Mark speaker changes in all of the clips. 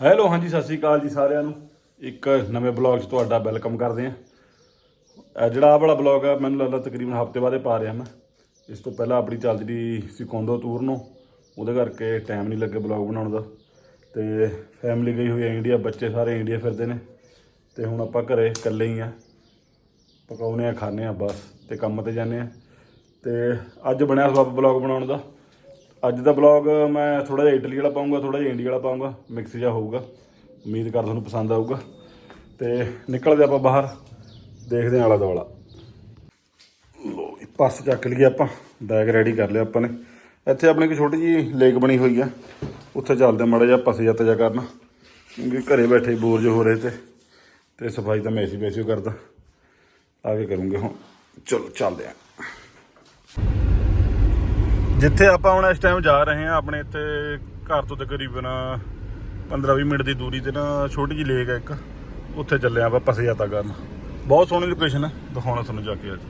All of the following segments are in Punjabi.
Speaker 1: ਹੈਲੋ ਹਾਂਜੀ, ਸਤਿ ਸ਼੍ਰੀ ਅਕਾਲ ਜੀ ਸਾਰਿਆਂ ਨੂੰ। ਇੱਕ ਨਵੇਂ ਬਲੌਗ 'ਚ ਤੁਹਾਡਾ ਵੈਲਕਮ ਕਰਦੇ ਹਾਂ। ਇਹ ਜਿਹੜਾ ਆਹ ਵਾਲਾ ਬਲੌਗ ਆ, ਮੈਨੂੰ ਲੱਗਦਾ ਤਕਰੀਬਨ ਹਫ਼ਤੇ ਬਾਅਦ ਹੀ ਪਾ ਰਿਹਾ ਮੈਂ। ਇਸ ਤੋਂ ਪਹਿਲਾਂ ਆਪਣੀ ਚੱਲਦੀ ਸੀ ਕੋਂਦੋ ਟੂਰ ਨੂੰ। ਉਹਦੇ ਕਰਕੇ ਟਾਈਮ ਨਹੀਂ ਲੱਗੇ ਬਲੌਗ ਬਣਾਉਣ ਦਾ। ਤੇ ਫੈਮਿਲੀ ਗਈ ਹੋਈ ਹੈ ਇੰਡੀਆ ਬੱਚੇ ਸਾਰੇ ਇੰਡੀਆ ਫਿਰਦੇ ਨੇ। ਤੇ ਹੁਣ ਆਪਾਂ ਘਰੇ ਇਕੱਲੇ ਹੀ ਆ। ਪਕਾਉਨੇ ਆ, ਖਾਣੇ ਆ ਬਸ ਤੇ ਕੰਮ ਤੇ ਜਾਂਦੇ ਆ। ਤੇ ਅੱਜ ਬਣਿਆ ਸਵਾਬ ਬਲੌਗ ਬਣਾਉਣ ਦਾ। ਅੱਜ ਦਾ ਬਲੌਗ ਮੈਂ ਥੋੜਾ ਜਿਹਾ ਇਟਲੀ ਵਾਲਾ ਪਾਉਂਗਾ ਥੋੜਾ ਜਿਹਾ ਇੰਡੀਆ ਵਾਲਾ ਪਾਉਂਗਾ ਮਿਕਸ ਜਿਹਾ ਹੋਊਗਾ। ਉਮੀਦ ਕਰ ਤੁਹਾਨੂੰ ਪਸੰਦ ਆਊਗਾ। ਤੇ ਨਿਕਲਦੇ ਆਪਾਂ ਬਾਹਰ, ਦੇਖਦੇ ਹਾਂ ਆਲਾ ਦੁਆਲਾ। ਲੋ ਪਰਸ ਚੱਕ ਲਈਏ ਆਪਾਂ ਬੈਗ ਰੈਡੀ ਕਰ ਲਿਆ ਆਪਾਂ ਨੇ। ਇੱਥੇ ਆਪਣੀ ਇੱਕ ਛੋਟੀ ਜੀ ਲੇਕ ਬਣੀ ਹੋਈ ਆ। ਉੱਥੇ ਚੱਲਦੇ ਮਾੜਾ ਜਿਹਾ ਪਸੇ ਜੱਤ ਜਾ ਕਰਨ। ਕਿਉਂਕਿ ਘਰੇ ਬੈਠੇ ਬੋਰ ਜੋ ਹੋ ਰਹੇ ਤੇ ਤੇ ਸਫ਼ਾਈ ਤਾਂ ਮੈਂ ਇਸੇ ਵੈਸੇ ਕਰਦਾ। ਆ ਕੇ ਕਰੂੰਗੇ ਹੁਣ। ਚਲੋ, ਚੱਲਦੇ ਆਂ ਜਿੱਥੇ ਆਪਾਂ ਹੁਣ ਇਸ ਟਾਈਮ ਜਾ ਰਹੇ ਹਾਂ, ਆਪਣੇ ਇੱਥੇ ਘਰ ਤੋਂ ਤਕਰੀਬਨ 15-20 ਮਿੰਟ ਦੀ ਦੂਰੀ ਤੇ ਨਾ ਛੋਟੀ ਜਿਹੀ ਲੇਕ ਹੈ ਇੱਕ। ਉੱਥੇ ਚੱਲੇ ਆਪਾਂ ਪਸੇ ਜਾਤਾ ਕਰਨ। ਬਹੁਤ ਸੋਹਣੀ ਲੋਕੇਸ਼ਨ ਹੈ ਦਿਖਾਉਣਾ ਤੁਹਾਨੂੰ ਜਾ ਕੇ ਅੱਜ।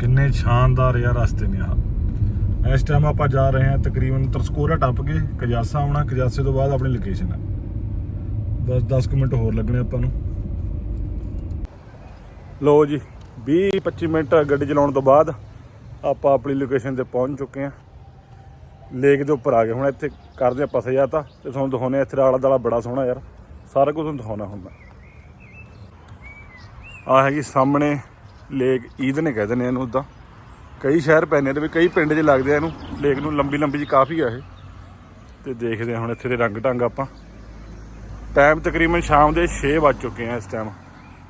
Speaker 1: ਕਿੰਨੇ ਸ਼ਾਨਦਾਰ ਯਾਰ ਰਸਤੇ ਨੇ ਆ ਇਸ ਟਾਈਮ ਆਪਾਂ ਜਾ ਰਹੇ ਹਾਂ ਤਕਰੀਬਨ ਤਰਸਕੋਰਾ ਟੱਪ ਕੇ, ਕਜਾਸਾ ਆਉਣਾ, ਕਜਾਸੇ ਤੋਂ ਬਾਅਦ ਆਪਣੀ ਲੋਕੇਸ਼ਨ ਹੈ ਬਸ 10 ਕੁ ਮਿੰਟ ਹੋਰ ਲੱਗਣੇ ਆਪਾਂ ਨੂੰ। ਲੋ ਜੀ 20 25 ਮਿੰਟ ਗੱਡੀ ਚਲਾਉਣ ਤੋਂ ਬਾਅਦ ਆਪਾਂ ਆਪਣੀ ਲੋਕੇਸ਼ਨ ਤੇ ਪਹੁੰਚ ਚੁੱਕੇ ਹਾਂ। ਲੇਕ ਦੇ ਉੱਪਰ ਆ ਗਏ, ਹੁਣ ਇੱਥੇ ਕਰਦੇ ਆਪਾਂ ਸਜਾਤਾ, ਤੇ ਤੁਹਾਨੂੰ ਦਿਖਾਉਂਦੇ ਹਾਂ ਇੱਥੇ ਦਾ ਆਲਾ ਦਾਲਾ ਬੜਾ ਸੋਹਣਾ ਯਾਰ, ਸਾਰਾ ਕੁਝ ਤੁਹਾਨੂੰ ਦਿਖਾਉਣਾ ਹੁੰਦਾ। ਆ ਹੈਗੀ ਸਾਹਮਣੇ ਲੇਕ, ਈਦ ਨੇ ਕਹਿੰਦੇ ਨੇ ਇਹਨੂੰ ਉਦਾਂ ਕਈ ਸ਼ਹਿਰ ਪੈਨੇ ਤੇ ਵੀ ਕਈ ਪਿੰਡ 'ਚ ਲੱਗਦੇ ਆ ਇਹਨੂੰ, ਲੇਕ ਨੂੰ ਲੰਬੀ ਲੰਬੀ ਜੀ ਕਾਫੀ ਆ ਇਹ। ਤੇ ਦੇਖਦੇ ਆ ਹੁਣ ਇੱਥੇ ਦੇ ਰੰਗ ਢੰਗ ਆਪਾਂ। ਟਾਈਮ ਤਕਰੀਬਨ ਸ਼ਾਮ ਦੇ 6 ਵੱਜ ਚੁੱਕੇ ਆ ਇਸ ਟਾਈਮ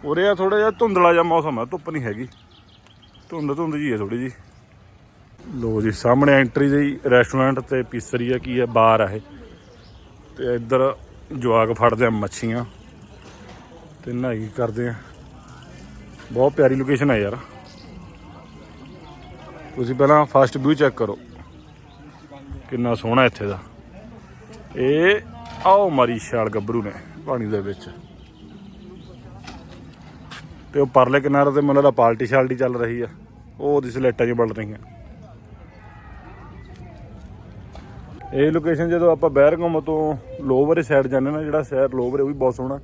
Speaker 1: ਉਰੇ ਆ ਥੋੜਾ ਜਿਹਾ ਧੁੰਦਲਾ ਜਿਹਾ ਮੌਸਮ ਆ, ਧੁੱਪ ਨਹੀਂ ਹੈਗੀ। ਧੁੰਦ ਧੁੰਦ ਜੀ ਹੈ ਥੋੜੀ ਜੀ ਲੋ ਜੀ, ਸਾਹਮਣੇ ਐਂਟਰੀ ਦੀ ਰੈਸਟੋਰੈਂਟ ਤੇ ਪੀਸਰੀ ਆ ਕੀ ਹੈ ਬਾਰ ਆ ਇਹ। ਤੇ ਇੱਧਰ ਜਵਾਕ ਫੜਦੇ ਆ ਮੱਛੀਆਂ। ਤੇ ਨਹਾਈ ਕਰਦੇ ਆ। ਬਹੁਤ ਪਿਆਰੀ ਲੋਕੇਸ਼ਨ ਹੈ ਯਾਰ। ਤੁਸੀਂ ਪਹਿਲਾਂ ਫਸਟ ਵਿਊ ਚੈੱਕ ਕਰੋ। ਕਿੰਨਾ ਸੋਹਣਾ ਇੱਥੇ ਦਾ। ਇਹ, ਆਓ ਮਾਰੀ ਛਾਲ ਗੱਭਰੂ ਨੇ ਪਾਣੀ ਦੇ ਵਿੱਚ। ਤੇ ਉਹ ਪਰਲੇ ਕਿਨਾਰੇ ਤੇ ਮੈਨੂੰ ਲੱਗਦਾ ਪਾਲਟੀ ਸ਼ਾਲਟੀ ਚੱਲ ਰਹੀ ਆ। ਉਹ ਉਹਦੀ ਸਲੇਟਾਂ ਜਿਹੀਆਂ ਬਲ ਰਹੀਆਂ। ਇਹ ਲੋਕੇਸ਼ਨ ਜਦੋਂ ਆਪਾਂ ਬਹਿਰਗਮ ਤੋਂ ਲੋਵਰ ਸਾਈਡ ਜਾਂਦੇ ਨਾ, ਜਿਹੜਾ ਸ਼ਹਿਰ ਲੋਵਰ ਉਹ ਵੀ ਬਹੁਤ ਸੋਹਣਾ।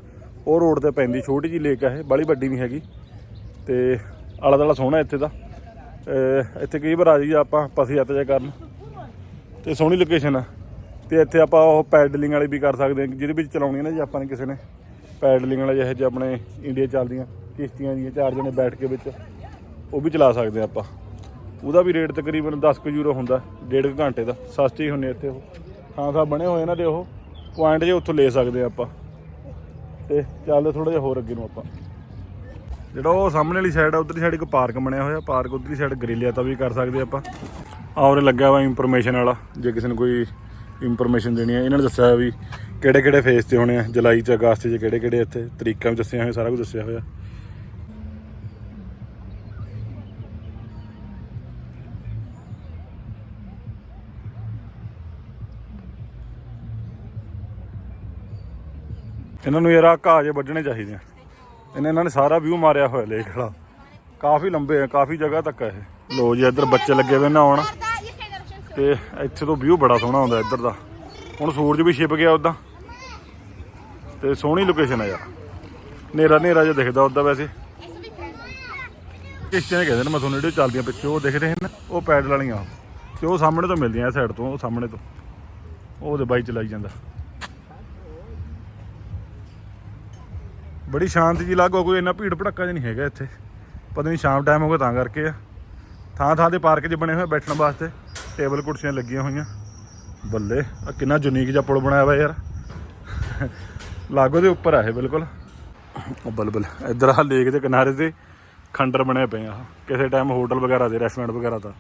Speaker 1: ਉਹ ਰੋਡ ਤੇ ਪੈਂਦੀ, ਛੋਟੀ ਜੀ ਲੇਕ ਆ ਇਹ, ਬਾਲੀ ਵੱਡੀ ਨਹੀਂ ਹੈਗੀ। ਤੇ ਆਲਾ ਦਾਲਾ ਸੋਹਣਾ ਇੱਥੇ ਦਾ। ਇੱਥੇ ਕਈ ਵਾਰ ਆ ਜਾਈਏ ਆਪਾਂ ਪਸੇ ਯਾਤਰਾ ਕਰਨ। ਤੇ ਸੋਹਣੀ ਲੋਕੇਸ਼ਨ ਆ। ਤੇ ਇੱਥੇ ਆਪਾਂ ਉਹ ਪੈਡਲਿੰਗ ਵਾਲੇ ਵੀ ਕਰ ਸਕਦੇ ਹਾਂ, ਜਿਹਦੇ ਵਿੱਚ ਚਲਾਉਣੀ ਹੈ ਨਾ ਜੇ ਆਪਾਂ ਨੇ ਕਿਸੇ ਨੇ। ਪੈਡਲਿੰਗ ਵਾਲੇ ਜਿਹੇ ਜਿਹੇ ਆਪਣੇ ਇੰਡੀਆ ਚੱਲਦੀਆਂ, ਕਿਸ਼ਤੀਆਂ ਦੀਆਂ, ਚਾਰ ਜਣੇ ਬੈਠ ਕੇ ਵਿੱਚ ਉਹ ਵੀ ਚਲਾ ਸਕਦੇ ਆ ਆਪਾਂ। ਉਹਦਾ ਵੀ ਰੇਟ ਤਕਰੀਬਨ 10 ਕੁ ਯੂਰੋ ਹੁੰਦਾ, ਡੇਢ ਕੁ ਘੰਟੇ ਦਾ। ਸਸਤੇ ਹੀ ਹੁੰਦੇ ਇੱਥੇ ਉਹ। ਥਾਂ ਥਾਂ ਬਣੇ ਹੋਏ ਇਹਨਾਂ ਦੇ ਉਹ ਪੁਆਇੰਟ ਜੇ ਉੱਥੋਂ ਲੈ ਸਕਦੇ ਆ ਆਪਾਂ। ਤੇ ਚੱਲ ਥੋੜਾ ਜਿਹਾ ਹੋਰ ਅੱਗੇ ਨੂੰ ਆਪਾਂ। ਜਿਹੜਾ ਉਹ ਸਾਹਮਣੇ ਵਾਲੀ ਸਾਈਡ ਆ, ਉਧਰਲੀ ਸਾਈਡ ਇੱਕ ਪਾਰਕ ਬਣਿਆ ਹੋਇਆ, ਪਾਰਕ ਉਧਰਲੀ ਸਾਈਡ ਗ੍ਰਿਲਿਆ ਤਾਂ ਵੀ ਕਰ ਸਕਦੇ ਆਪਾਂ। ਔਰ ਲੱਗਿਆ ਵਾ ਇਨਫੋਰਮੇਸ਼ਨ ਵਾਲਾ, ਜੇ ਕਿਸੇ ਨੂੰ ਕੋਈ ਇਨਫੋਰਮੇਸ਼ਨ ਦੇਣੀ ਹੈ ਇਹਨਾਂ ਨੇ ਦੱਸਿਆ ਵੀ ਕਿਹੜੇ ਕਿਹੜੇ ਫੇਸ ਤੇ ਹੋਣੇ ਆ, ਜੁਲਾਈ ਚ, ਅਗਸਤ ਚ ਕਿਹੜੇ ਕਿਹੜੇ ਇੱਥੇ ਤਰੀਕਾਂ ਵੀ ਦੱਸਿਆ ਹੋਇਆ, ਸਾਰਾ ਕੁਝ ਦੱਸਿਆ ਹੋਇਆ। ਇਹਨਾਂ ਨੂੰ ਯਾਰ ਆਹ ਘਾਹ ਜੇ ਵੱਢਣੇ ਚਾਹੀਦੇ ਆ। ਇਹਨੇ ਇਹਨਾਂ ਨੇ ਸਾਰਾ ਵਿਊ ਮਾਰਿਆ ਹੋਇਆ ਲੇਕ ਵਾਲਾ। ਕਾਫੀ ਲੰਬੇ ਆ, ਕਾਫੀ ਜਗ੍ਹਾ ਤੱਕ ਹੈ ਇਹ। ਲੋ ਜੀ, ਇੱਧਰ ਬੱਚੇ ਲੱਗੇ ਹੋਏ ਨਹਾਉਣ। ਤੇ ਇੱਥੇ ਤੋਂ ਵਿਊ ਬੜਾ ਸੋਹਣਾ ਆਉਂਦਾ ਇੱਧਰ ਦਾ। ਹੁਣ ਸੂਰਜ ਵੀ ਛਿਪ ਗਿਆ ਉਦਾਂ ਤੇ ਸੋਹਣੀ ਲੋਕੇਸ਼ਨ ਆ ਯਾਰ। ਨੇਰਾ ਨੇਰਾ ਜਿਹਾ ਦਿਖਦਾ ਉਦਾਂ ਵੈਸੇ। ਕਿਸ਼ਤੀਆਂ ਕਹਿੰਦੇ ਨੇ, ਮੈਂ ਤੁਹਾਨੂੰ ਜਿਹੜੇ ਚੱਲਦੀਆਂ ਪਿੱਛੇ, ਉਹ ਦਿਖ ਰਹੇ ਨੇ ਉਹ ਪੈਡਲ ਵਾਲੀਆਂ। ਤੇ ਉਹ ਸਾਹਮਣੇ ਤੋਂ ਮਿਲਦੀਆਂ ਸਾਈਡ ਤੋਂ, ਉਹ ਸਾਹਮਣੇ ਤੋਂ। ਉਹ ਉਹਦੇ ਬਾਈ ਚਲਾਈ ਜਾਂਦਾ। ਬੜੀ ਸ਼ਾਂਤੀ ਜੀ ਲੱਗੋ ਕੋਈ ਇੰਨਾ ਭੀੜ ਭੜੱਕਾ ਜਿਹਾ ਨਹੀਂ ਹੈਗਾ ਇੱਥੇ। ਪਤਾ ਨਹੀਂ ਸ਼ਾਮ ਟਾਈਮ ਹੋ ਗਿਆ ਤਾਂ ਕਰਕੇ ਆ। ਥਾਂ ਥਾਂ ਤੇ ਪਾਰਕ 'ਚ ਬਣੇ ਹੋਏ ਬੈਠਣ ਵਾਸਤੇ। ਟੇਬਲ ਕੁਰਸੀਆਂ ਲੱਗੀਆਂ ਹੋਈਆਂ। ਬੱਲੇ ਆ ਕਿੰਨਾ ਯੂਨੀਕ ਜਿਹਾ ਪੁਲ ਬਣਾਇਆ ਹੋਇਆ ਯਾਰ। ਲਾਗੋ ਦੇ ਉੱਪਰ ਆ ਇਹ ਬਿਲਕੁਲ। ਉਹ ਬਲਬਲ, ਇੱਧਰ ਆ ਲੇਕ ਦੇ ਕਿਨਾਰੇ ਤੇ ਖੰਡਰ ਬਣੇ ਪਏ ਆ। ਕਿਸੇ ਟਾਈਮ ਹੋਟਲ ਵਗੈਰਾ ਦੇ ਰੈਸਟੋਰੈਂਟ ਵਗੈਰਾ ਦਾ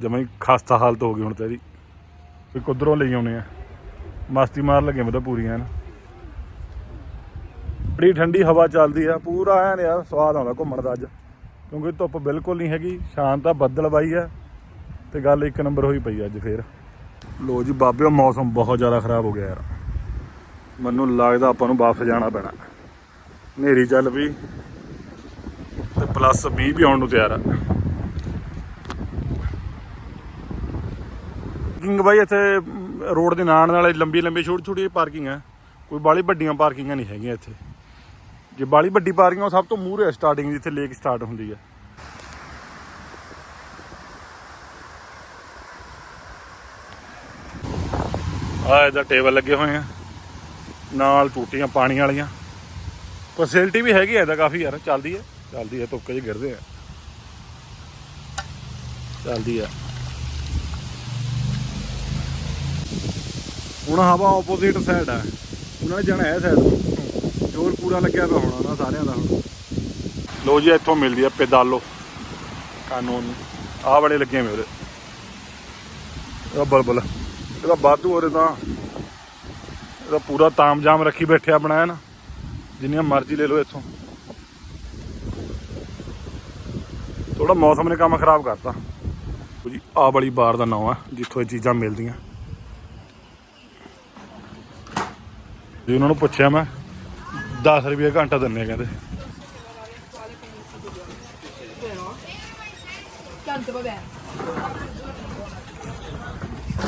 Speaker 1: ਜਮਾਂ ਹੀ ਹਾਲਤ ਹੋ ਗਈ ਹੁਣ ਤੇ ਇਹਦੀ। ਕੋਈ ਕੁਦਰੋਂ ਲਈ ਆਉਣੇ ਆ। ਮਸਤੀ ਮਾਰ ਲੱਗੇ ਮਤਲਬ ਪੂਰੀਆਂ ਨਾ ਠੰਡੀ ਠੰਡੀ ਹਵਾ ਚੱਲਦੀ ਆ, ਪੂਰਾ ਐਨ ਯਾਰ ਸਵਾਦ ਆਉਂਦਾ ਘੁੰਮਣ ਦਾ ਅੱਜ। ਕਿਉਂਕਿ ਧੁੱਪ ਬਿਲਕੁਲ ਨਹੀਂ ਹੈਗੀ ਸ਼ਾਂਤ ਆ ਬੱਦਲ ਬਾਈ ਆ, ਤੇ ਗੱਲ ਇੱਕ ਨੰਬਰ ਹੋਈ ਪਈ ਅੱਜ ਫੇਰ। ਲੋ ਜੀ ਬਾਬਿਓ ਮੌਸਮ ਬਹੁਤ ਜ਼ਿਆਦਾ ਖਰਾਬ ਹੋ ਗਿਆ ਯਾਰ। ਮੈਨੂੰ ਲੱਗਦਾ ਆਪਾਂ ਨੂੰ ਵਾਪਸ ਜਾਣਾ ਪੈਣਾ। ਹਨੇਰੀ ਚੱਲ ਪਈ, ਤੇ ਪਲੱਸ 20 ਵੀ ਆਉਣ ਨੂੰ ਤਿਆਰ ਆ। ਕਿੰਗ ਬਾਈ, ਇੱਥੇ ਰੋਡ ਦੇ ਨਾਲ ਨਾਲ ਲੰਬੀ ਲੰਬੀ ਛੋਟੀ ਛੋਟੀ ਪਾਰਕਿੰਗ ਹੈ ਕੋਈ ਬਾਲੀ ਵੱਡੀਆਂ ਪਾਰਕਿੰਗਾਂ ਨਹੀਂ ਹੈਗੀਆਂ ਇੱਥੇ। ਜੇ ਬਾਲੀ ਵੱਡੀ ਪਾਰੀਆਂ ਉਹ ਸਭ ਤੋਂ ਮੂਹਰੇ ਸਟਾਰਟਿੰਗ ਜਿੱਥੇ ਲੇਕ ਸਟਾਰਟ ਹੁੰਦੀ ਹੈ ਆ ਇਹਦਾ ਟੇਬਲ ਲੱਗੇ ਹੋਏ ਆ। ਨਾਲ ਟੂਟੀਆਂ ਪਾਣੀ ਵਾਲੀਆਂ। ਫੈਸਿਲਿਟੀ ਵੀ ਹੈਗੀ ਐ ਇਹਦਾ ਕਾਫੀ ਯਾਰ, ਚੱਲਦੀ ਹੈ ਚੱਲਦੀ ਹੈ ਧੁੱਕੇ ਜਿਹੇ ਗਿਰਦੇ ਆ। ਚੱਲਦੀ ਆ। ਹੁਣ ਹਵਾ ਆਪੋਜ਼ਿਟ ਸਾਈਡ ਆ। ਉਹਨਾਂ ਨੇ ਜਾਣਾ ਇਹ ਸਾਈਡ ਨੂੰ ਜੋਰ ਪੂਰਾ ਲੱਗਿਆ ਪਿਆ ਹੋਣਾ ਨਾ ਸਾਰਿਆਂ ਦਾ ਹੁਣ। ਲੋ ਜੀ, ਇੱਥੋਂ ਮਿਲਦੀ ਆ ਪੈਦਾਲੋ। ਕਾਨੂੰਨ। ਆ ਬੜੇ ਲੱਗੇ ਮੇਰੇ ਇਹਦਾ ਬਲਬਲ। ਇਹਦਾ ਬਾਦੂ ਹੋਰੇ ਤਾਂ। ਇਹਦਾ ਪੂਰਾ ਤਾਮਜਾਮ ਰੱਖੀ ਬੈਠਿਆ ਬਣਾਇਆ ਨਾ ਜਿੰਨੀਆਂ ਮਰਜ਼ੀ ਲੈ ਲਓ ਇੱਥੋਂ। ਥੋੜਾ ਮੌਸਮ ਨੇ ਕੰਮ ਖਰਾਬ ਕਰਤਾ। ਜੀ ਆ ਵਾਲੀ ਬਾਰ ਦਾ ਨਾਮ ਆ, ਜਿੱਥੋਂ ਇਹ ਚੀਜ਼ਾਂ ਮਿਲਦੀਆਂ। ਜੀ, ਉਹਨਾਂ ਨੂੰ ਪੁੱਛਿਆ ਮੈਂ 10 ਰੁਪਏ ਘੰਟਾ ਦਿੰਨੇ ਆ ਕਹਿੰਦੇ।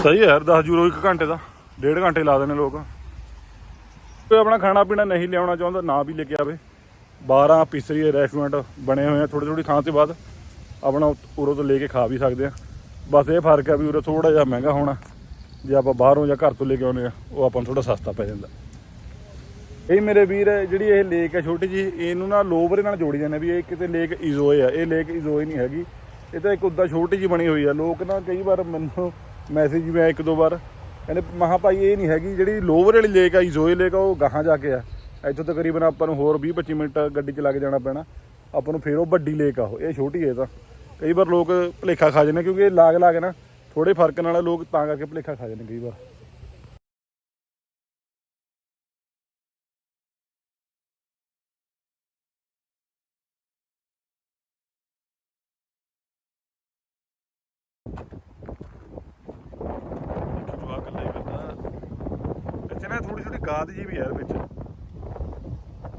Speaker 1: ਸਹੀ ਹੈ ਯਾਰ 10 ਯੂਰੋ ਇੱਕ ਘੰਟੇ ਦਾ, ਡੇਢ ਘੰਟੇ ਲਾ ਦੇਣੇ ਲੋਕ। ਕੋਈ ਆਪਣਾ ਖਾਣਾ ਪੀਣਾ ਨਹੀਂ ਲਿਆਉਣਾ ਚਾਹੁੰਦਾ, ਨਾ ਵੀ ਲੈ ਕੇ ਆਵੇ। 12 ਪਿਸਰੀ ਰੈਸਟੋਰੈਂਟ ਬਣੇ ਹੋਏ ਆ ਥੋੜੀ ਥੋੜੀ ਖਾਣ ਤੋਂ ਬਾਅਦ, ਆਪਣਾ ਉਰੋਂ ਤੋਂ ਲੈ ਕੇ ਖਾ ਵੀ ਸਕਦੇ ਆ। ਬਸ ਇਹ ਫ਼ਰਕ ਆ ਵੀ ਉਰੇ ਥੋੜਾ ਜਿਹਾ ਮਹਿੰਗਾ ਹੋਣਾ। ਜੇ ਆਪਾਂ ਬਾਹਰੋਂ ਜਾਂ ਘਰ ਤੋਂ ਲੈ ਕੇ ਆਉਨੇ ਆ, ਉਹ ਆਪਾਂ ਨੂੰ ਥੋੜਾ ਸਸਤਾ ਪੈ ਜਾਂਦਾ। ਇਹ ਮੇਰੇ ਵੀਰ, ਜਿਹੜੀ ਇਹ ਲੇਕ ਹੈ ਛੋਟੀ ਜੀ ਇਹਨੂੰ ਨਾ ਲੋਵਰੇ ਨਾਲ ਜੋੜੀ ਜਾਂਦੇ ਵੀ ਇਹ ਕਿਤੇ ਲੇਕ ਇਜ਼ੋਏ ਆ। ਇਹ ਲੇਕ ਇਜ਼ੋਏ ਨਹੀਂ ਹੈਗੀ। ਇਹ ਤਾਂ ਇੱਕ ਉੱਦਾਂ ਛੋਟੀ ਜੀ ਬਣੀ ਹੋਈ ਆ। ਲੋਕ ਨਾ ਕਈ ਵਾਰ ਮੈਨੂੰ ਮੈਸੇਜ ਵੀ ਆਇਆ ਇੱਕ ਦੋ ਵਾਰ। ਕਹਿੰਦੇ, ਮਹਾ ਭਾਈ, ਇਹ ਨਹੀਂ ਹੈਗੀ। ਜਿਹੜੀ ਲੋਵਰ ਵਾਲੀ ਲੇਕ ਆ ਇਜ਼ੋਏ ਲੇਕ ਆ, ਉਹ ਗਾਹਾਂ ਜਾ ਕੇ ਆ। ਇੱਥੋਂ ਤਕਰੀਬਨ ਆਪਾਂ ਨੂੰ ਹੋਰ 20 25 ਮਿੰਟ ਗੱਡੀ ਚ ਲੱਗ ਜਾਣਾ ਪੈਣਾ। ਆਪਾਂ ਨੂੰ ਫੇਰ ਉਹ ਵੱਡੀ ਲੇਕ ਆ ਉਹ। ਇਹ ਛੋਟੀ ਹੈ ਤਾਂ। ਕਈ ਵਾਰ ਲੋਕ ਭੁਲੇਖਾ ਖਾ ਜਾਂਦੇ ਕਿਉਂਕਿ ਇਹ ਲਾਗ ਲਾਗ ਨਾ। ਥੋੜੇ ਫ਼ਰਕ ਨਾਲ ਲੋਕ ਤਾਂ ਕਰਕੇ ਭੁਲੇਖਾ ਖਾ ਜਾਂਦੇ ਕਈ ਵਾਰ ਜਵਾ ਕੱਲਾ ਹੀ ਫਿਰਦਾ ਇੱਥੇ ਨਾ ਥੋੜੀ ਥੋੜੀ ਗਾਦ ਜੀ ਵੀ ਹੈ ਇਹਦੇ ਵਿੱਚ।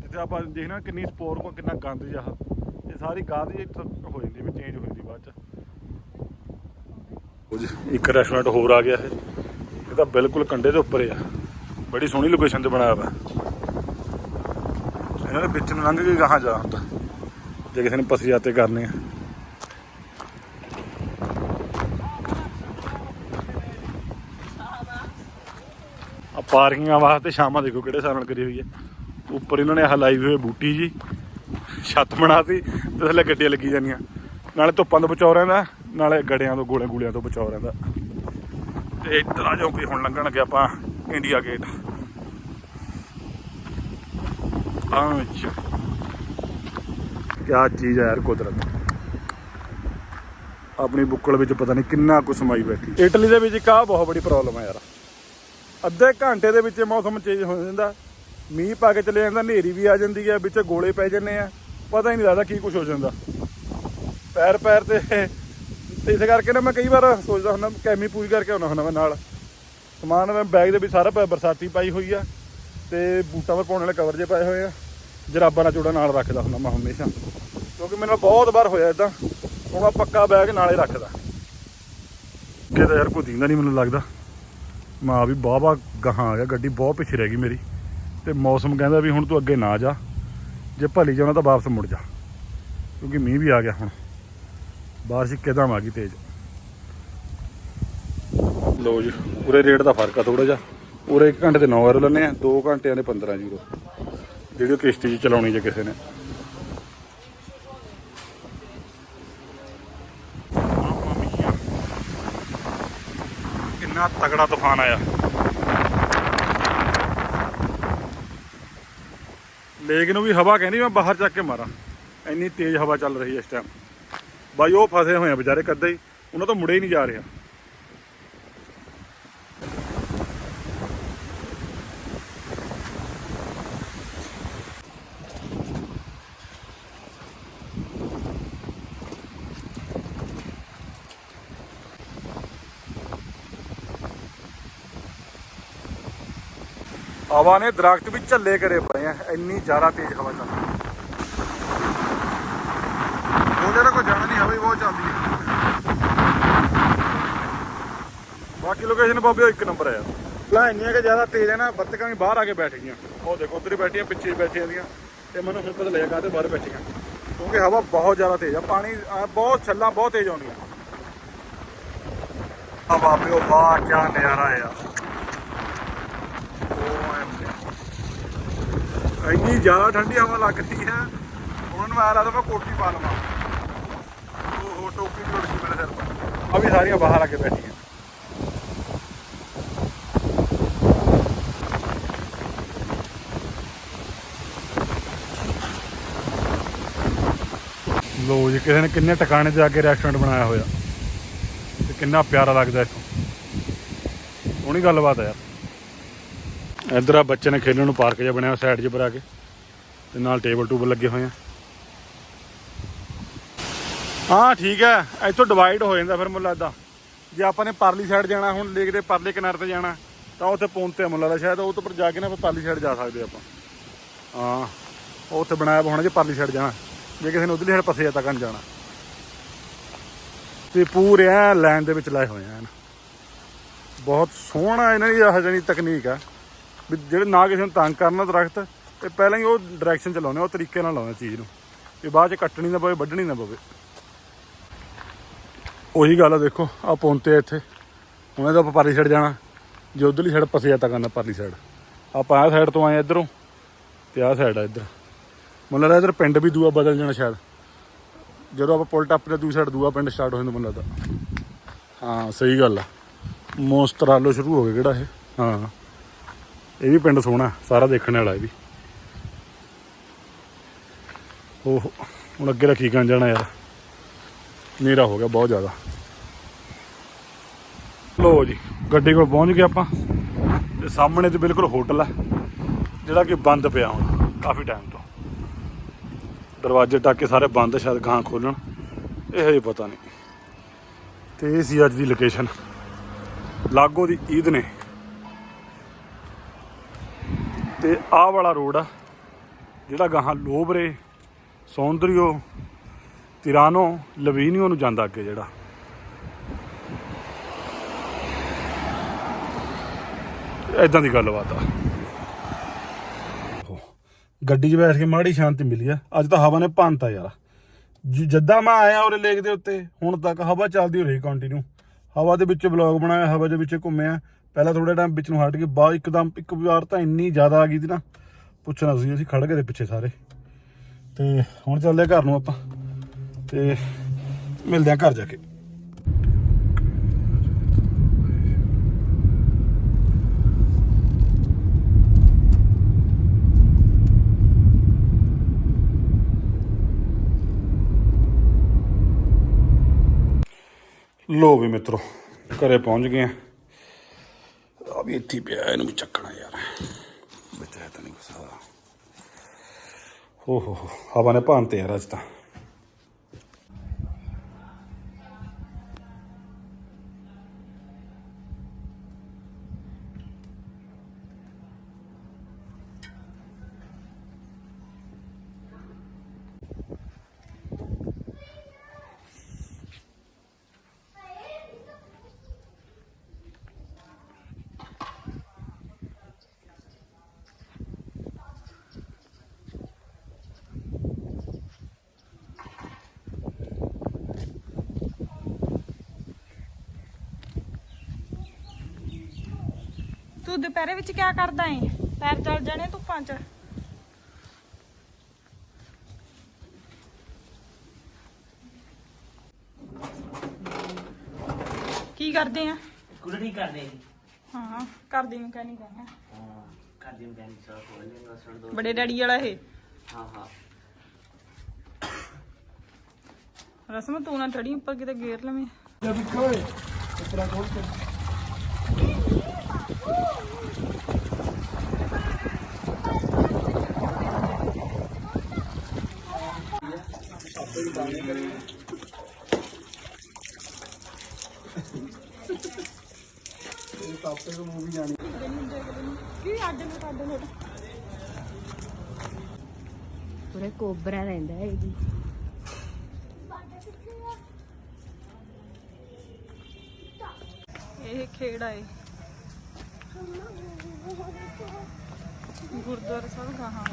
Speaker 1: ਜਿੱਥੇ ਆਪਾਂ ਦੇਖਣਾ ਕਿੰਨੀ ਸਪੋਰ ਕੋ ਕਿੰਨਾ ਗੰਦ ਜਿਹਾ। ਇਹ ਸਾਰੀ ਗਾਦ ਜੀ ਹੋ ਜਾਂਦੀ ਵੀ ਚੇਂਜ ਹੋ ਜਾਂਦੀ ਬਾਅਦ ਚ। ਇੱਕ ਰੈਸਟੋਰੈਂਟ ਹੋਰ ਆ ਗਿਆ ਇਹ। ਇਹ ਤਾਂ ਬਿਲਕੁਲ ਕੰਡੇ ਦੇ ਉੱਪਰ ਆ। ਬੜੀ ਸੋਹਣੀ ਲੋਕੇਸ਼ਨ ਤੇ ਬਣਾਇਆ ਵਾ ਇਹਨਾਂ ਦੇ ਵਿੱਚ ਨੂੰ ਲੰਘ ਕੇ ਗਾਹਾਂ ਜਾ ਹੁੰਦਾ। ਜੇ ਕਿਸੇ ਨੇ ਪਸੀ ਜਾਤੇ ਕਰਨੇ ਆ। ਪਾਰਕਿੰਗਾਂ ਵਾਸਤੇ ਸ਼ਾਮਾਂ ਦੇਖੋ ਕਿਹੜੇ ਹਿਸਾਬ ਨਾਲ ਕਰੀ ਹੋਈ ਹੈ। ਉੱਪਰ ਇਹਨਾਂ ਨੇ ਆਹ ਲਾਈ ਹੋਈ ਬੂਟੀ ਜੀ, ਛੱਤ ਬਣਾਤੀ ਤੇ ਥੱਲੇ ਗੱਡੀਆਂ ਲੱਗੀ ਜਾਂਦੀਆਂ। ਨਾਲੇ ਧੁੱਪਾਂ ਤੋਂ ਬਚਾਓ ਰਹਿੰਦਾ, ਨਾਲੇ ਗੜਿਆਂ ਤੋਂ, ਗੋਲੇ ਗੂਲਿਆਂ ਤੋਂ ਬਚਾਓ ਰਹਿੰਦਾ। ਤੇ ਇੱਧਰ ਆ ਜਾਓ ਵੀ ਹੁਣ ਲੰਘਣ ਲੱਗੇ ਆਪਾਂ ਇੰਡੀਆ ਗੇਟ। ਅੱਛਾ ਕਿਆ ਚੀਜ਼ ਹੈ ਯਾਰ ਕੁਦਰਤ। ਆਪਣੀ ਬੁੱਕਲ ਵਿੱਚ ਪਤਾ ਨਹੀਂ ਕਿੰਨਾ ਕੁ ਸਮਾਈ ਬੈਠੀ। ਇਟਲੀ ਦੇ ਵਿੱਚ ਇੱਕ ਆਹ ਬਹੁਤ ਬੜੀ ਪ੍ਰੋਬਲਮ ਹੈ ਯਾਰ। ਅੱਧੇ ਘੰਟੇ ਦੇ ਵਿੱਚ ਮੌਸਮ ਚੇਂਜ ਹੋ ਜਾਂਦਾ। ਮੀਂਹ ਪਾ ਕੇ ਚਲੇ ਜਾਂਦਾ, ਹਨੇਰੀ ਵੀ ਆ ਜਾਂਦੀ ਹੈ, ਵਿੱਚ ਗੋਲੇ ਪੈ ਜਾਂਦੇ ਆ। ਪਤਾ ਹੀ ਨਹੀਂ ਲੱਗਦਾ ਕੀ ਕੁਝ ਹੋ ਜਾਂਦਾ। ਪੈਰ ਪੈਰ ਤੇ ਇਸ ਕਰਕੇ ਨਾ ਮੈਂ ਕਈ ਵਾਰ ਸੋਚਦਾ ਹੁੰਦਾ, ਕੈਮੀ ਪੂਰੀ ਕਰਕੇ ਆਉਣਾ ਹੁੰਦਾ ਮੈਂ ਨਾਲ। ਸਮਾਨ ਮੈਂ ਬੈਗ ਦੇ ਵਿੱਚ ਸਾਰਾ ਬਰਸਾਤੀ ਪਾਈ ਹੋਈ ਆ ਤੇ ਬੂਟਾਂ 'ਤੇ ਪਾਉਣ ਵਾਲੇ ਕਵਰ ਜੇ ਪਾਏ ਹੋਏ ਆ। ਜਰਾਬਾਂ ਨਾਲ ਜੋੜਾ ਨਾਲ ਰੱਖਦਾ ਹੁੰਦਾ ਮੈਂ ਹਮੇਸ਼ਾ। ਕਿਉਂਕਿ ਮੇਰੇ ਨਾਲ ਬਹੁਤ ਵਾਰ ਹੋਇਆ ਇਦਾਂ ਹੁਣ ਮੈਂ ਪੱਕਾ ਬੈਗ ਨਾਲੇ ਰੱਖਦਾ। ਕਿਤੇ ਯਾਰ ਕੋਈ ਦਿੰਦਾ ਨਹੀਂ ਮੈਨੂੰ ਲੱਗਦਾ। ਮਾਂ ਵੀ ਬਾਬਾ ਗਾਹਾਂ ਆ ਗਿਆ, ਗੱਡੀ ਬਹੁਤ ਪਿੱਛੇ ਰਹਿ ਗਈ ਮੇਰੀ। ਤੇ ਮੌਸਮ ਕਹਿੰਦਾ ਵੀ ਹੁਣ ਤੂੰ ਅੱਗੇ ਨਾ ਜਾ, ਜੇ ਭਲੀ ਜਾਣਾ ਤਾਂ ਵਾਪਸ ਮੁੜ ਜਾ, ਕਿਉਂਕਿ ਮੀਂਹ ਵੀ ਆ ਗਿਆ ਹੁਣ। ਬਾਰਿਸ਼ ਇੱਕਦਮ ਆ ਗਈ ਤੇਜ਼। ਲੋ ਜੀ, ਉਰੇ ਰੇਟ ਦਾ ਫ਼ਰਕ ਆ ਥੋੜਾ ਜਿਹਾ। ਉਰੇ 1 ਘੰਟੇ ਤੇ 9 ਯੂਰੋ ਲੈਣੇ ਆ 2 ਘੰਟਿਆਂ ਦੇ 15 ਯੂਰੋ ਜਿਹੜੀ ਉਹ ਕਿਸ਼ਤੀ 'ਚ ਚਲਾਉਣੀ ਜੇ ਕਿਸੇ ਨੇ। ਕਿੰਨਾ ਤਗੜਾ ਤੂਫਾਨ ਆਇਆ। ਲੇਕ ਨੂੰ ਵੀ ਹਵਾ ਕਹਿੰਦੀ ਮੈਂ ਬਾਹਰ ਚੱਕ ਕੇ ਮਾਰਾਂ। ਇੰਨੀ ਤੇਜ਼ ਹਵਾ ਚੱਲ ਰਹੀ ਹੈ ਇਸ ਟਾਈਮ ਬਾਈ, ਉਹ ਫਸੇ ਹੋਏ ਆ ਵਿਚਾਰੇ ਕੱਦੇ ਹੀ। ਉਹਨਾਂ ਤੋਂ ਮੁੜੇ ਹੀ ਨਹੀਂ ਜਾ ਰਿਹਾ। ਹਵਾ ਨੇ ਦਰਖਤ ਵੀ ਝੱਲੇ ਕਰੇ ਪਏ ਆ ਇੰਨੀ ਜ਼ਿਆਦਾ ਤੇਜ਼ ਹਵਾ ਚੱਲਦੀ ਹੈ। ਉਹਦੇ ਕੋਈ ਜਾਣਾ ਨਹੀਂ ਹਵਾ ਹੀ ਬਹੁਤ ਚੱਲਦੀ ਹੈ। ਬਾਕੀ ਲੋਕੇਸ਼ਨ ਬਾਬੇ ਇੱਕ ਨੰਬਰ ਹੈ ਯਾਰ। ਲਾ ਇੰਨੀਆਂ ਕਿ ਜ਼ਿਆਦਾ ਤੇਜ਼ ਹੈ ਨਾ ਬੱਤਕਾਂ ਵੀ ਬਾਹਰ ਆ ਕੇ ਬੈਠ ਗਈਆਂ। ਉਹ ਦੇਖੋ ਉੱਧਰ ਹੀ ਬੈਠੀਆਂ ਪਿੱਛੇ ਬੈਠੀਆਂ ਦੀਆਂ। ਤੇ ਮੈਨੂੰ ਹੁਣ ਪਤਾ ਲੱਗਿਆ ਕਾਹਤੇ ਬਾਹਰ ਬੈਠੀਆਂ। ਕਿਉਂਕਿ ਹਵਾ ਬਹੁਤ ਜ਼ਿਆਦਾ ਤੇਜ਼ ਆ ਪਾਣੀ ਆ, ਬਹੁਤ ਛੱਲਾਂ ਬਹੁਤ ਤੇਜ਼ ਆਉਂਦੀਆਂ। ਆ ਬਾਬੇ ਉਹ ਵਾਹ ਕੀ ਨਜ਼ਾਰਾ ਹੈ ਯਾਰ ਉਹ ਇੰਨੀ ਜ਼ਿਆਦਾ ਠੰਡੀ ਹਵਾ ਲੱਗ ਰਹੀ ਹੈ। ਹੁਣ ਮੈਂ ਆ ਰਹਾ ਤਾਂ ਮੈਂ ਕੋਟੀ ਪਾ ਲਵਾਂ। ਉਹ ਟੋਪੀ ਵੀ ਉੱਡ ਗਈ ਮੇਰੇ ਸਿਰ ਤੋਂ ਆ ਵੀ ਸਾਰੀਆਂ ਬਾਹਰ ਆ ਕੇ ਬੈਠੀਆਂ। ਲੋ ਜੀ, ਕਿਸੇ ਨੇ ਕਿੰਨੇ ਟਿਕਾਣੇ ਤੇ ਆ ਕੇ ਰੈਸਟੋਰੈਂਟ ਬਣਾਇਆ ਹੋਇਆ। ਤੇ ਕਿੰਨਾ ਪਿਆਰਾ ਲੱਗਦਾ ਇੱਥੋਂ। ਸੋਹਣੀ ਗੱਲਬਾਤ ਹੈ ਯਾਰ। ਇੱਧਰ ਆ ਬੱਚੇ ਨੇ ਖੇਡਣ ਨੂੰ ਪਾਰਕ ਜਿਹਾ ਬਣਿਆ ਸਾਈਡ 'ਚ ਬਰਾ ਕੇ। ਤੇ ਨਾਲ ਟੇਬਲ ਟੂਬਲ ਲੱਗੇ ਹੋਏ ਆ। ਹਾਂ, ਠੀਕ ਹੈ। ਇੱਥੋਂ ਡਿਵਾਈਡ ਹੋ ਜਾਂਦਾ ਫਿਰ ਮੁੱਲਾ ਇਦਾਂ ਜੇ ਆਪਾਂ ਨੇ ਪਰਲੀ ਸਾਈਡ ਜਾਣਾ, ਹੁਣ ਲੇਕ ਦੇ ਪਰਲੇ ਕਿਨਾਰੇ ਤੇ ਜਾਣਾ, ਤਾਂ ਉੱਥੇ ਪੌਂਤੇ ਮੁੱਲਾ ਦਾ ਸ਼ਾਇਦ, ਉਹ ਤੋਂ ਪਰ ਜਾ ਕੇ ਨਾ ਫਿਰ ਪਰਲੀ ਸਾਈਡ ਜਾ ਸਕਦੇ ਆਪਾਂ। ਹਾਂ, ਉਹ ਉੱਥੇ ਬਣਾਇਆ ਹੋਣਾ ਜੇ ਪਰਲੀ ਸਾਈਡ ਜਾਣਾ। ਜੇ ਕਿਸੇ ਨੇ ਉਧਰਲੀ ਸਾਈਡ ਪਾਸੇ ਤੱਕ ਨਹੀਂ ਜਾਣਾ। ਤੇ ਪੂਰੇ ਐ ਲਾਈਨ ਦੇ ਵਿੱਚ ਲਾਏ ਹੋਏ ਆ। ਐਨ। ਬਹੁਤ ਸੋਹਣਾ ਇਹਨਾਂ ਦੀ ਆਹ ਜਿਹੜੀ ਤਕਨੀਕ ਆ। ਵੀ ਜਿਹੜੇ ਨਾ ਕਿਸੇ ਨੂੰ ਤੰਗ ਕਰਨਾ ਦਰਖਤ, ਤੇ ਪਹਿਲਾਂ ਹੀ ਉਹ ਡਾਇਰੈਕਸ਼ਨ ਚ ਲਾਉਣੇ ਉਹ ਤਰੀਕੇ ਨਾਲ ਲਾਉਣੇ ਚੀਜ਼ ਨੂੰ। ਵੀ ਬਾਅਦ ਚ ਕੱਟਣੀ ਨਾ ਪਵੇ, ਵੱਢਣੀ ਨਾ ਪਵੇ। ਉਹੀ ਗੱਲ ਆ ਦੇਖੋ, ਆ ਪੌਂਤੇ ਇੱਥੇ। ਹੁਣ ਇਹਦਾ ਆਪਾਂ ਪਰਲੀ ਸਾਈਡ ਜਾਣਾ। ਜੇ ਉਧਰਲੀ ਸਾਈਡ ਪਸਿਆ ਤਾਂ ਕਰਨਾ ਪਰਲੀ ਸਾਈਡ ਆਪਾਂ ਆਹ ਸਾਈਡ ਤੋਂ ਆਏ ਇਧਰੋਂ, ਤੇ ਆਹ ਸਾਈਡ ਆ ਇੱਧਰ। ਮੈਨੂੰ ਲੱਗਦਾ ਇੱਧਰ ਪਿੰਡ ਵੀ ਦੂਆ ਬਦਲ ਜਾਣਾ ਸ਼ਾਇਦ। ਜਦੋਂ ਆਪਾਂ ਪੁਲ ਟੱਪ ਤੇ ਦੂਜੀ ਸਾਈਡ ਦੂਆ ਪਿੰਡ ਸਟਾਰਟ ਹੋ ਜਾਂਦਾ ਮੈਨੂੰ ਲੱਗਦਾ। ਹਾਂ, ਸਹੀ ਗੱਲ ਆ। ਮੋਸਤਰਾਲੋ ਸ਼ੁਰੂ ਹੋ ਗਿਆ ਕਿਹੜਾ ਇਹ? ਹਾਂ। ਇਹ ਵੀ ਪਿੰਡ ਸੋਹਣਾ, ਸਾਰਾ ਦੇਖਣ ਵਾਲਾ ਇਹ ਵੀ। ਉਹ, ਹੁਣ ਅੱਗੇ ਰੱਖੀ ਕਾਂ ਜਾਣਾ ਯਾਰ? ਹਨੇਰਾ ਹੋ ਗਿਆ ਬਹੁਤ ਜ਼ਿਆਦਾ। ਲੋ ਜੀ, ਗੱਡੀ ਕੋਲ ਪਹੁੰਚ ਗਏ ਆਪਾਂ। ਤੇ ਸਾਹਮਣੇ ਤੇ ਬਿਲਕੁਲ ਹੋਟਲ ਹੈ ਜਿਹੜਾ ਕਿ ਬੰਦ ਪਿਆ ਹੁਣ, ਕਾਫੀ ਟਾਈਮ ਤੋਂ। ਦਰਵਾਜ਼ੇ ਟਾਕੇ ਸਾਰੇ ਬੰਦ ਸ਼ਾਇਦ ਗਾਂ ਖੋਲਣ। ਇਹ ਹਜੇ ਪਤਾ ਨਹੀਂ। ਤੇ ਇਹ ਸੀ ਅੱਜ ਦੀ ਲੋਕੇਸ਼ਨ ਲਾਗੋ ਦੀ ਈਦ ਨੇ। ਤੇ ਆਹ ਵਾਲਾ ਰੋਡ ਆ, ਜਿਹੜਾ ਗਾਹਾਂ ਲੋਬਰੇ, ਸੌਂਦਰੀਓ, ਤਿਰਾਨੋ, ਲਵੀਨੀਓ ਨੂੰ ਜਾਂਦਾ ਅੱਗੇ ਜਿਹੜਾ। ਇਦਾਂ ਦੀ ਗੱਲਬਾਤ ਆ। ਗੱਡੀ 'ਚ ਬੈਠ ਕੇ ਮਾੜੀ ਸ਼ਾਂਤੀ ਮਿਲੀ ਆ। ਅੱਜ ਤਾਂ ਹਵਾ ਨੇ ਭੰਨਤਾ ਯਾਰ। ਜ- ਜਦਾਂ ਮੈਂ ਆਇਆ ਉਰੇ ਲੇਕ ਦੇ ਉੱਤੇ, ਹੁਣ ਤੱਕ ਹਵਾ ਚੱਲਦੀ ਹੋ ਰਹੀ ਕੰਟੀਨਿਊ ਹਵਾ ਦੇ ਵਿੱਚ ਬਲੌਗ ਬਣਾਇਆ, ਹਵਾ ਦੇ ਵਿੱਚ ਘੁੰਮਿਆ। ਪਹਿਲਾਂ ਥੋੜਾ ਟਾਈਮ ਵਿੱਚ ਨੂੰ ਹਟ ਕੇ ਬਾਅਦ ਇੱਕਦਮ ਇੱਕ ਵਾਰ ਤਾਂ ਇੰਨੀ ਜ਼ਿਆਦਾ ਆ ਗਈ ਸੀ ਨਾ, ਪੁੱਛਣਾ ਸੀ, ਅਸੀਂ ਖੜ ਗਏ ਦੇ ਪਿੱਛੇ ਸਾਰੇ। ਤੇ ਹੁਣ ਚੱਲਦੇ ਆ ਘਰ ਨੂੰ ਆਪਾਂ, ਤੇ ਮਿਲਦੇ ਆ ਘਰ ਜਾ ਕੇ। ਲੋ ਵੀ ਮਿੱਤਰੋ, ਘਰੇ ਪਹੁੰਚ ਗਏ ਆ ਆ। ਵੀ ਇੱਥੇ ਪਿਆ, ਇਹਨੂੰ ਵੀ ਚੱਕਣਾ ਯਾਰ। ਵਿੱਚ ਹੈ ਤਾਂ ਨਹੀਂ ਗੁੱਸਾ ਹੋ ਹੋ ਹੋ, ਹਵਾ ਨੇ ਭਾਂਤੇ ਯਾਰ ਅੱਜ ਤਾਂ।
Speaker 2: ਤੂੰ ਦੁਪਹਿਰੇ ਵਿੱਚ ਕੀ ਕਰਦਾ ਏ? ਪੈਰ ਚਲ ਜਾਣੇ ਧੁੱਪਾਂ 'ਚ। ਕੀ ਕਰਦੇ ਆ?
Speaker 3: ਕੁਝ ਨਹੀਂ ਕਰਦੇ
Speaker 2: ਹਾਂ ਕਰਦੀ ਨੂੰ ਕਹਿ ਨਹੀਂ ਕਰਨਾ
Speaker 3: ਹਾਂ ਕਰਦੇ ਮਕੈਨਿਕ ਸਾਹਿਬ ਕੋਲ ਨੇ ਰਸਣ ਦੋ
Speaker 2: ਬੜੇ ਡੈਡੀ ਵਾਲਾ ਇਹ।
Speaker 3: ਹਾਂ ਹਾਂ।
Speaker 2: ਰਸਮ ਤੂੰ ਨਾ ਚੜੀ ਉੱਪਰ ਕਿਤੇ ਗੇਰ ਲਵੇਂ। ਇਹ ਟਾਪੇ ਤੋਂ ਮੂਵੀ ਜਾਣੀ। ਕੀ ਅੱਡ ਨੂੰ ਕੱਢ ਲੋ
Speaker 4: ਪੂਰੇ ਕੋਬਰਾ ਰਹਿੰਦਾ ਹੈ ਇਹਦੀ।
Speaker 2: ਇਹ ਖੇੜਾ ਏ ਗੁਰਦੁਆਰਾ ਸਾਹਿਬ ਕਹਾਂ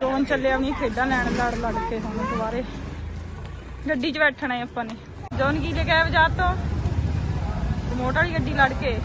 Speaker 2: ਦੋਨ ਚੱਲਿਆ ਆਪਣੀ ਖੇਡਾਂ ਲੈਣ ਲੜ ਲੜ ਕੇ ਹੁਣ ਦੁਬਾਰੇ। ਗੱਡੀ 'ਚ ਬੈਠਣਾ ਹੈ ਆਪਾਂ ਨੇ। ਜੋਨ ਕੀ ਲੈ ਕੇ ਆਇਆ ਬਾਜ਼ਾਰ ਤੋਂ। ਰਿਮੋਟ ਵਾਲੀ ਗੱਡੀ ਲੜ ਕੇ।